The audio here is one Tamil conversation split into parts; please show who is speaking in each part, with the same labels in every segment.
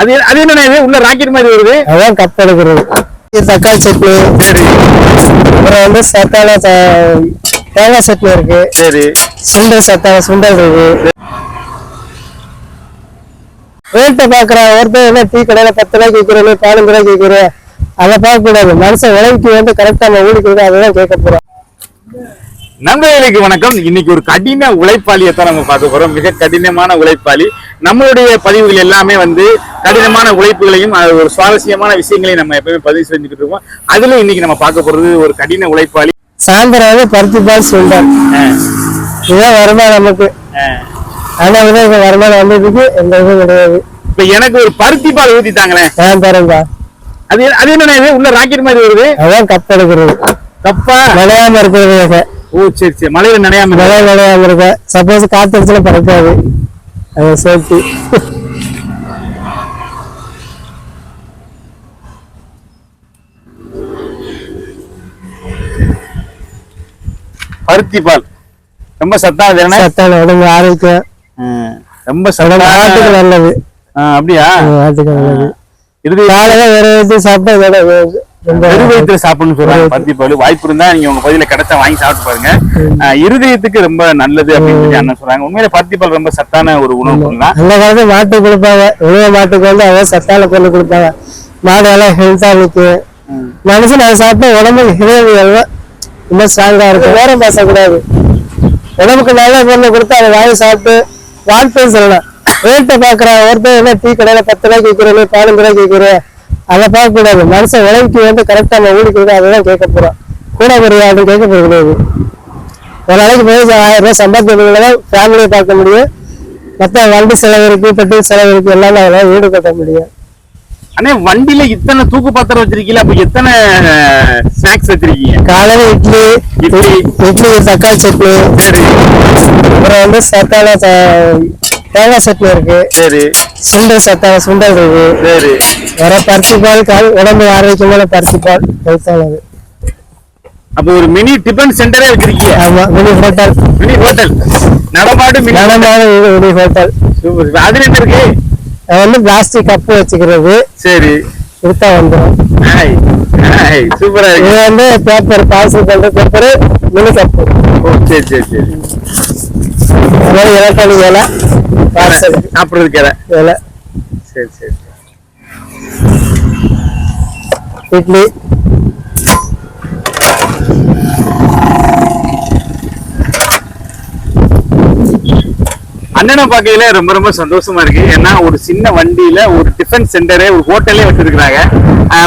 Speaker 1: அது அது என்ன உள்ள ராக்கெட் மாதிரி வருது.
Speaker 2: அதான் கப் எடுக்கிறது. தக்காளி சட்னி.
Speaker 1: சரி.
Speaker 2: அப்புறம் வந்து சத்தான ச- தேங்காய் சட்னி இருக்கு.
Speaker 1: சரி.
Speaker 2: சுண்டல் சத்தான சுண்டல் இருக்கு. ரேட்டை பாக்குறான் ஒருத்தர் என்ன டீ கடையில பத்து ரூபாய்க்கு விற்கிறேன் பதினஞ்சு ரூபாய்க்கு விற்கிறேன். அதை பார்க்க கூடாது மனுஷன் விலைக்கு வந்து கரெக்டா நம்ம ஊழிக்கிறது அதெல்லாம் கேட்க போறோம்.
Speaker 1: நண்பர்களுக்கு வணக்கம். இன்னைக்கு ஒரு கடின உழைப்பாளியை தான் நம்ம பார்க்க போறோம். மிக கடினமான உழைப்பாளி. நம்மளுடைய பதிவுகள் எல்லாமே வந்து கடினமான உழைப்புகளையும் ஒரு சுவாரஸ்யமான விஷயங்களையும் நம்ம எப்பவுமே பதிவு செஞ்சுக்கிட்டு இருக்கோம். அதுல இன்னைக்கு நம்ம பார்க்க போறது ஒரு கடின உழைப்பாளி.
Speaker 2: சாயந்தரம் பருத்தி பால்
Speaker 1: அஹ்,
Speaker 2: இதுதான் வருமானம் நமக்கு. ஆனா வந்து இந்த வருமானம் வந்ததுக்கு எந்த இதுவும் கிடையாது.
Speaker 1: இப்ப எனக்கு ஒரு பருத்தி பால் ஊத்திட்டாங்களேன்
Speaker 2: நான் தரேன்பா
Speaker 1: அது அது என்ன உள்ள ராக்கெட் மாதிரி வருது.
Speaker 2: அதான் கப் எடுக்கிறது
Speaker 1: கப்பா?
Speaker 2: விளையாம இருக்கிறது
Speaker 1: ஓ சரி சரி. மலையில நனையாம.
Speaker 2: விளைய விளையாம இருக்க சப்போஸ் காத்து அடிச்சுல பறக்காது. அது சேஃப்டி
Speaker 1: பருத்தி பால். ரொம்ப சத்தானது என்ன
Speaker 2: சத்தான உடம்பு ஆரோக்கியம்.
Speaker 1: ரொம்ப
Speaker 2: உடம்பு ஆட்டுக்கு
Speaker 1: சத்தான
Speaker 2: நல்லது
Speaker 1: அப்படியா?
Speaker 2: ஆட்டுக்கு நல்லது.
Speaker 1: இறுதி
Speaker 2: காலையில வேற எது சாப்பிட்டா இதோட
Speaker 1: வயிற்றுல சாப்பிடணும்னு சொல்றாங்க. பருத்தி பால் வாய்ப்பு இருந்தா நீங்க உங்க பகுதியில கிடைச்சா வாங்கி சாப்பிட்டு பாருங்க. இருதயத்துக்கு ரொம்ப நல்லது அப்படின்னு சொல்லி அண்ணன் சொல்றாங்க. உண்மையில பருத்தி பால் ரொம்ப சத்தான ஒரு உணவு தான்
Speaker 2: அந்த காலத்துல மாட்டு கொடுப்பாங்க. உழவ மாட்டுக்கு வந்து அதான் சத்தான பொருள் கொடுப்பாங்க. மாடு எல்லாம் ஹெல்த்தா நிற்கும் மனுஷன் அதை சாப்பிட்டா உடம்புக்கு ஹிரேவி எல்லாம் ரொம்ப ஸ்ட்ராங்கா இருக்கும். வேற பேசக்கூடாது. உடம்புக்கு நல்ல பொருளை கொடுத்து அதை வாங்கி சாப்பிட்டு வாழ்க்கைன்னு சொல்லலாம். ரேட்டை பாக்குறான் ஒருத்தர் என்ன டீ கடையில பத்து ரூபாய்க்கு விற்கிறேன் பதினஞ்சு ரூபாய்க்கு விற்கிறேன். அதை பார்க்க கூடாது மனுஷன் விலைக்கு வந்து கரெக்டா நம்ம ஊழிக்கிறது அதெல்லாம் கேட்க போறோம் கூட யாரும் கேட்க போறது கிடையாது ஒரு நாளைக்கு போய் ஆயிரம் ரூபாய் சம்பாதிக்கிறதுல தான் ஃபேமிலியை பார்க்க முடியும். மற்ற வண்டி செலவு இருக்கு பெட்ரோல் செலவு இருக்கு எல்லாமே அதெல்லாம் வீடு கட்ட முடியும்.
Speaker 1: அண்ணே வண்டியில இத்தனை தூக்கு பாத்திரம் வச்சிருக்கீங்களா? அப்ப எத்தனை ஸ்நாக்ஸ் வச்சிருக்கீங்க?
Speaker 2: காலையில இட்லி
Speaker 1: இட்லி.
Speaker 2: இட்லி தக்காளி சட்னி.
Speaker 1: சரி.
Speaker 2: அப்புறம் வந்து சத்தான தேங்காய் சட்னி இருக்கு.
Speaker 1: சரி.
Speaker 2: சுண்டல் சத்தான சுண்டல் இருக்கு
Speaker 1: சரி.
Speaker 2: வேற பருத்தி பால் கால் உடம்பு ஆரோக்கியமான பருத்தி பால் ஹெல்த்தானது
Speaker 1: அப்ப ஒரு மினி டிபன் சென்டரே வச்சிருக்கீங்க.
Speaker 2: ஆமா mini hotel.
Speaker 1: Mini hotel. நடமாடு mini
Speaker 2: நடமான மினி ஹோட்டல்.
Speaker 1: சூப்பர் அதுல என்ன இருக்கு?
Speaker 2: அது வந்து பிளாஸ்டிக் கப்பு வச்சுக்கிறது.
Speaker 1: சரி.
Speaker 2: கொடுத்தா வந்துடும்
Speaker 1: சூப்பரா
Speaker 2: இது வந்து பேப்பர் பார்சல் பண்ற பேப்பர் மினி கப்பு
Speaker 1: ஓ சரி சரி சரி.
Speaker 2: எலக்ட்ரானிக் வேலை
Speaker 1: சாப்பிடுறதுக்கு இலை.
Speaker 2: வேலை.
Speaker 1: சரி சரி.
Speaker 2: இட்லி.
Speaker 1: அண்ணனை பார்க்கையில ரொம்ப ரொம்ப சந்தோஷமா இருக்கு. ஏன்னா ஒரு சின்ன வண்டியில ஒரு டிஃபன் சென்டரே ஒரு ஹோட்டலே வச்சிருக்கிறாங்க.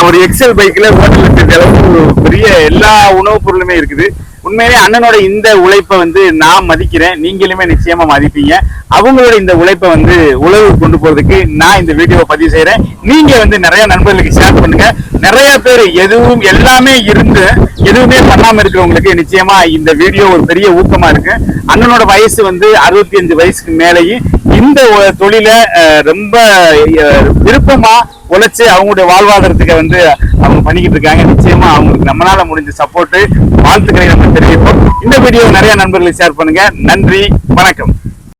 Speaker 1: ஒரு எக்ஸல் பைக்ல ஹோட்டல் வச்சிருக்க அளவுக்கு ஒரு பெரிய எல்லா உணவுப் பொருளுமே இருக்குது. உண்மையிலே அண்ணனோட இந்த உழைப்பை வந்து நான் மதிக்கிறேன். நீங்களுமே நிச்சயமா மதிப்பீங்க. அவங்களோட இந்த உழைப்பை வந்து உழவு கொண்டு போறதுக்கு நான் இந்த வீடியோவை பதிவு செய்யறேன் நீங்க வந்து நிறைய நண்பர்களுக்கு ஷேர் பண்ணுங்க. நிறைய பேர் எதுவும் எல்லாமே இருந்து எதுவுமே பண்ணாம இருக்கிறவங்களுக்கு நிச்சயமா இந்த வீடியோ ஒரு பெரிய ஊக்கமா இருக்கு. அண்ணனோட வயசு வந்து அறுபத்தி அஞ்சு வயசுக்கு மேலேயும் இந்த தொழில ரொம்ப விருப்பமா உழைச்சி அவங்களுடைய வாழ்வாதாரத்துக்கு வந்து அவங்க பண்ணிக்கிட்டு இருக்காங்க. நிச்சயமா அவங்களுக்கு நம்மளால முடிஞ்ச சப்போர்ட் வாழ்த்துக்களை நம்ம தெரிவிப்போம். இந்த வீடியோ நிறைய நண்பர்களுக்கு ஷேர் பண்ணுங்க. நன்றி. வணக்கம்.